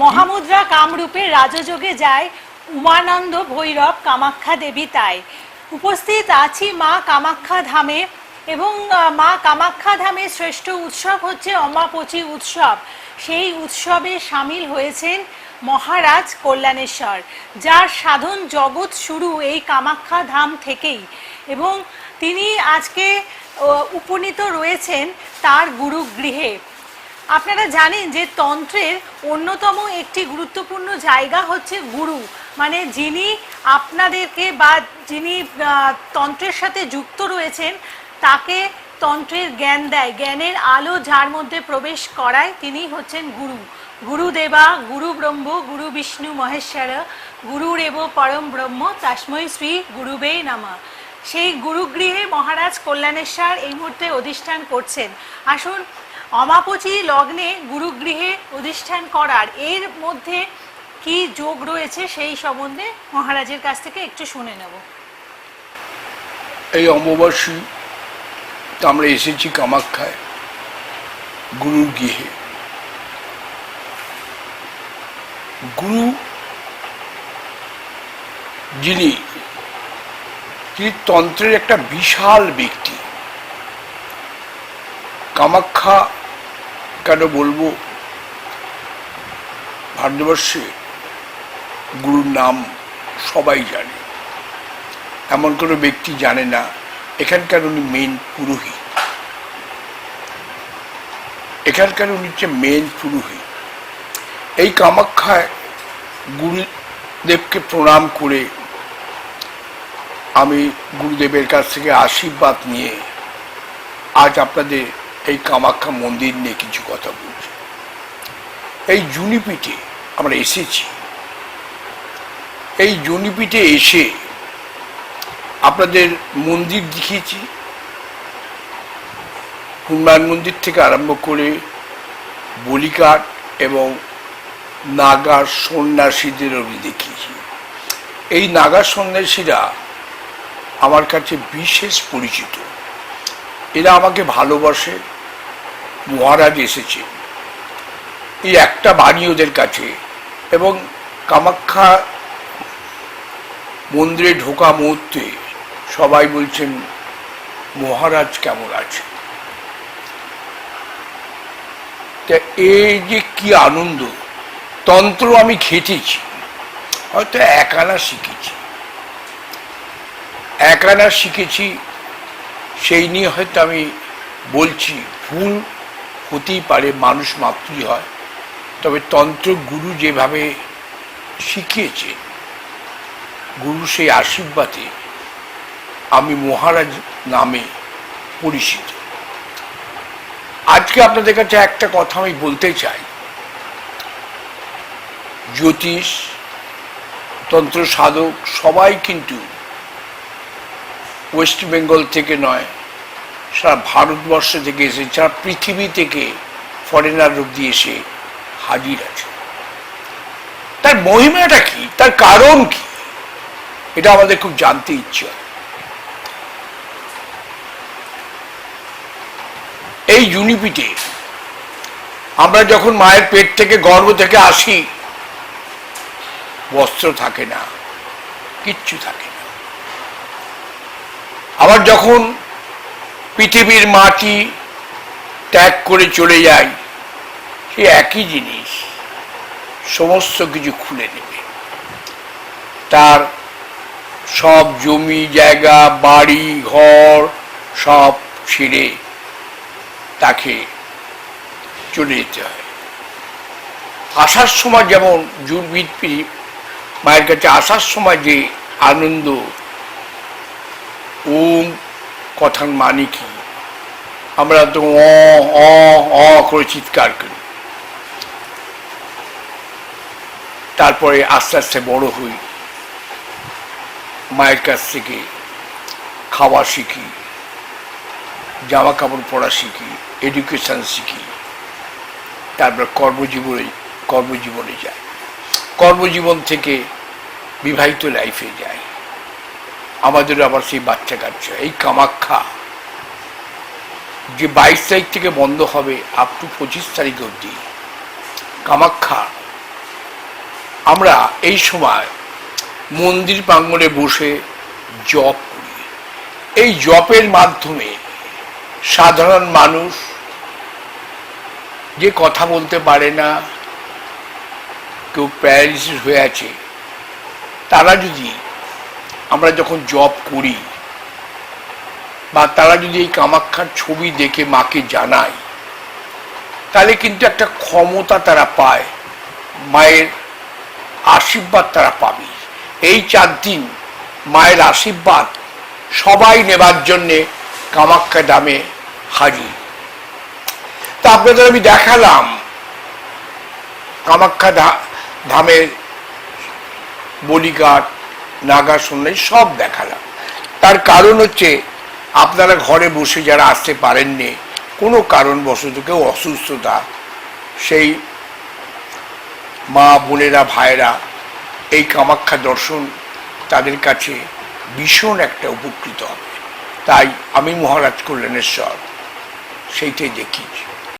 মহামুদ্রা কামরূপে রাজযোগে যায় উমানন্দ ভৈরব কামাখ্যা দেবী তাই। উপস্থিত আছি মা কামাখ্যা ধামে এবং মা কামাখ্যা ধামের শ্রেষ্ঠ উৎসব হচ্ছে অমাপচি উৎসব। সেই উৎসবে সামিল হয়েছেন মহারাজ কল্যাণেশ্বর, যার সাধন জগৎ শুরু এই কামাখ্যা ধাম থেকেই। এবং তিনি আজকে উপনীত রয়েছেন তার গুরুগৃহে। আপনারা জানেন যে তন্ত্রের অন্যতম একটি গুরুত্বপূর্ণ জায়গা হচ্ছে গুরু। মানে যিনি আপনাদেরকে বা যিনি তন্ত্রের সাথে যুক্ত রয়েছেন, তাকে তন্ত্রের জ্ঞান দেয়। জ্ঞানের আলো যার মধ্যে প্রবেশ করায় তিনি হচ্ছেন গুরু। গুরুদেবা, গুরু ব্রহ্ম, গুরু বিষ্ণু মহেশ্বর গুরুরেব পরম ব্রহ্ম, তাসময় শ্রী গুরুবে নামা। সেই গুরুগৃহে মহারাজ কল্যাণেশ্বর এই মুহূর্তে অধিষ্ঠান করছেন। আসুন অমাপচি লগ্নে গুরুগৃহে অধিষ্ঠান করার এর মধ্যে কি যোগ রয়েছে সেই সম্বন্ধে মহারাজের কাছ থেকে একটু শুনে নেব। এই অমাবাসী আমরা এসেছি কামাখ্যায় গুরুর গৃহে গুরু যিনি, তিনি তন্ত্রের একটা বিশাল ব্যক্তি। কামাখ্যা কেন বলব? ভারতবর্ষে গুরুর নাম সবাই জানে। এমন কোনো ব্যক্তি জানে না, এখানকার উনি মেন পুরোহিত। এখানকার উনি হচ্ছে মেন পুরোহিত। এই কামাখ্যায় গুরুদেবকে প্রণাম করে আমি গুরুদেবের কাছ থেকে আশীর্বাদ নিয়ে আজ আপনাদের এই কামাখ্যা মন্দির নিয়ে কিছু কথা বলছি। এই জুনিপিঠে আমরা এসেছি। এই জুনিপিঠে এসে আপনাদের মন্দির দেখিয়েছি। হনুমান মন্দির থেকে আরম্ভ করে বলিকাট এবং নাগার সন্ন্যাসীদের আমি দেখিয়েছি। এই নাগা সন্ন্যাসীরা আমার কাছে বিশেষ পরিচিত। এরা আমাকে ভালোবাসে। মহারাজ এসেছে। এই একটা বাণী ওদের কাছে এবং কামাখ্যা মন্দিরে ঢোকা মুহূর্তে সবাই বলছেন, মহারাজ কেমন আছে তা এই যে কি আনন্দ, তন্ত্র আমি খেটেছি, হয়তো একানা শিখেছি। একানা শিখেছি, সেই নিয়ে হয়তো আমি বলছি ভুল হতেই পারে মানুষ মাত্রই হয়। তবে তন্ত্র গুরু যেভাবে শিখিয়েছে, গুরু সেই আশীর্বাদে আমি মহারাজ নামে পরিচিত। আজকে আপনাদের কাছে একটা কথা আমি বলতে চাই। জ্যোতিষ তন্ত্র সাধক সবাই কিন্তু ওয়েস্ট বেঙ্গল থেকে নয় সারা ভারতবর্ষ থেকে এসে, সারা পৃথিবী থেকে ফরেনার অব্দি এসে হাজির আছে। তার মহিমাটা কি? তার কারণ কি? এটা আমাদের খুব জানতে ইচ্ছে এই জুনিপিটে আমরা যখন মায়ের পেট থেকে, গর্ভ থেকে আসি, বস্ত্র থাকে না, কিচ্ছু থাকে না। আবার যখন পৃথিবীর মাটি ত্যাগ করে চলে যায়, সে একই জিনিস, সমস্ত কিছু খুলে নেবে তার সব জমি, জায়গা, বাড়ি, ঘর সব ছিঁড়ে তাকে চলে যেতে হয়। আসার সময় যেমন জুরবিদ মায়ের কাছে আসার সময় যে আনন্দ, ওম কথার মানে কি? আমরা তো অ অ অ করে চিৎকার করি। তারপরে আস্তে আস্তে বড় হই। মায়ের কাছ থেকে খাওয়া শিখি, জামা কাপড় পরা শিখি এডুকেশন শিখি। তারপর কর্মজীবনে কর্মজীবনে যাই। কর্মজীবন থেকে বিবাহিত লাইফে যাই। আমাদের আবার সেই বাচ্চা কাচ্চা, এই কামাখ্যা। যে বাইশ তারিখ থেকে বন্ধ হবে আপ টু পঁচিশ তারিখ অবধি। কামাখ্যা, আমরা এই সময় মন্দির প্রাঙ্গণে বসে জপ করি। এই জপের মাধ্যমে সাধারণ মানুষ যে কথা বলতে পারে না, কেউ প্যারালিসিস হয়ে আছে, তারা যদি আমরা যখন জব করি বা তারা যদি এই কামাক্ষার ছবি দেখে মাকে জানায়, তাহলে কিন্তু একটা ক্ষমতা তারা পায়, মায়ের আশীর্বাদ তারা পাবে। এই চার দিন মায়ের আশীর্বাদ সবাই নেবার জন্যে কামাখ্যা দামে হাজির। তা আপনাদের আমি দেখালাম ধা- ধামের বলিঘাট, নাগা সন্ন্যাস সব দেখালাম। তার কারণ হচ্ছে আপনারা ঘরে বসে যারা আসতে পারেননি, কোনো কারণবশত কেউ অসুস্থতা, সেই মা বোনেরা ভাইরা এই কামাখ্যা দর্শন তাদের কাছে ভীষণ একটা উপকৃত হবে। তাই আমি মহারাজ কল্যাণেশ্বর, সেইটাই দেখিয়েছি